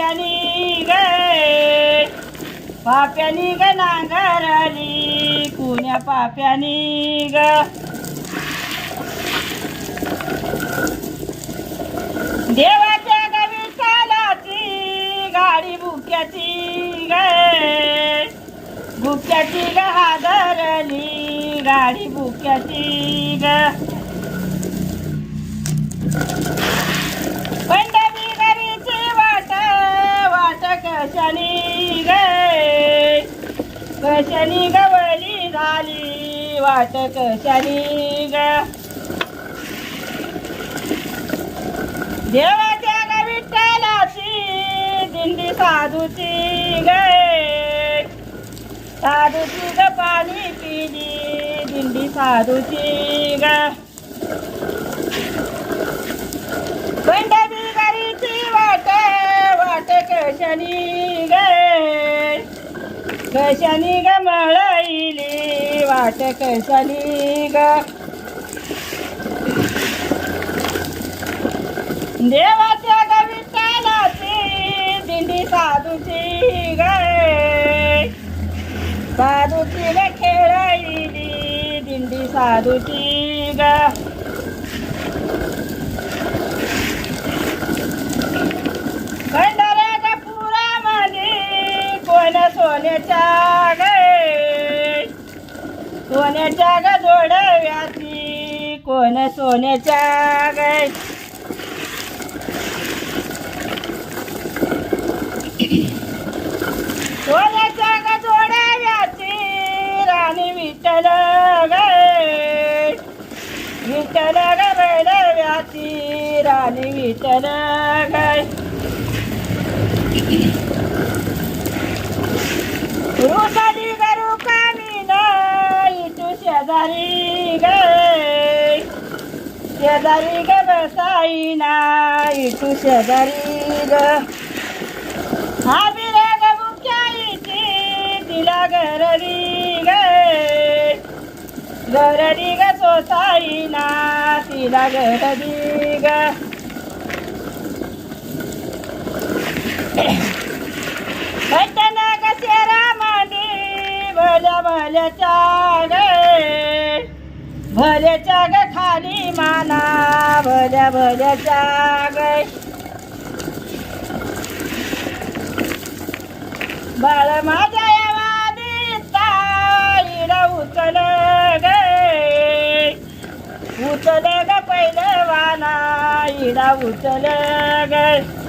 पाप्यानी गे ग नांगरली कुण्या पाप्यानी ग. देवाच्या गावी चालाची गाडी बुक्याची गे बुक्याची ग हादरली गाडी बुक्याची ग. कशानी गवली झाली? वाट कशानी ग? देवाच्या ग विठ्ठलाची दिंडी साधूची ग. साधूची ग पाणी पिली दिंडी साधूची ग. पंढरी गाडीची वाट वाट कशानी कशानी ग मळाईली वाट कशानी ग? देवाच्या ग विठ्ठलाची दिंडी साधूची ग. साधूची ग खेळाईली दिंडी साधूची ग. सोन्याच्या गे सोन्याच्या ग जोडव्याची कोण सोन्याच्या गे सोन्याच्या ग जोडव्याची राणी विठ्ठल गे विठ्ठल ग बैलव्याची राणी विठ्ठल गे शेजारी ग बसाईना इटू शेजारी ग. हा बिरे ग मुख्या तिला गररी ग. गररी ग सोसाईना तिला गररी ग. भटना कसेरा मांडी भल्या भल्याच्या गे. भल्याच्या ग खाली माना भल्या भल्याच्या गे बाळ माझ्या या वादीता उचल गे उचल ग पहिलं वाना इडा उचल गे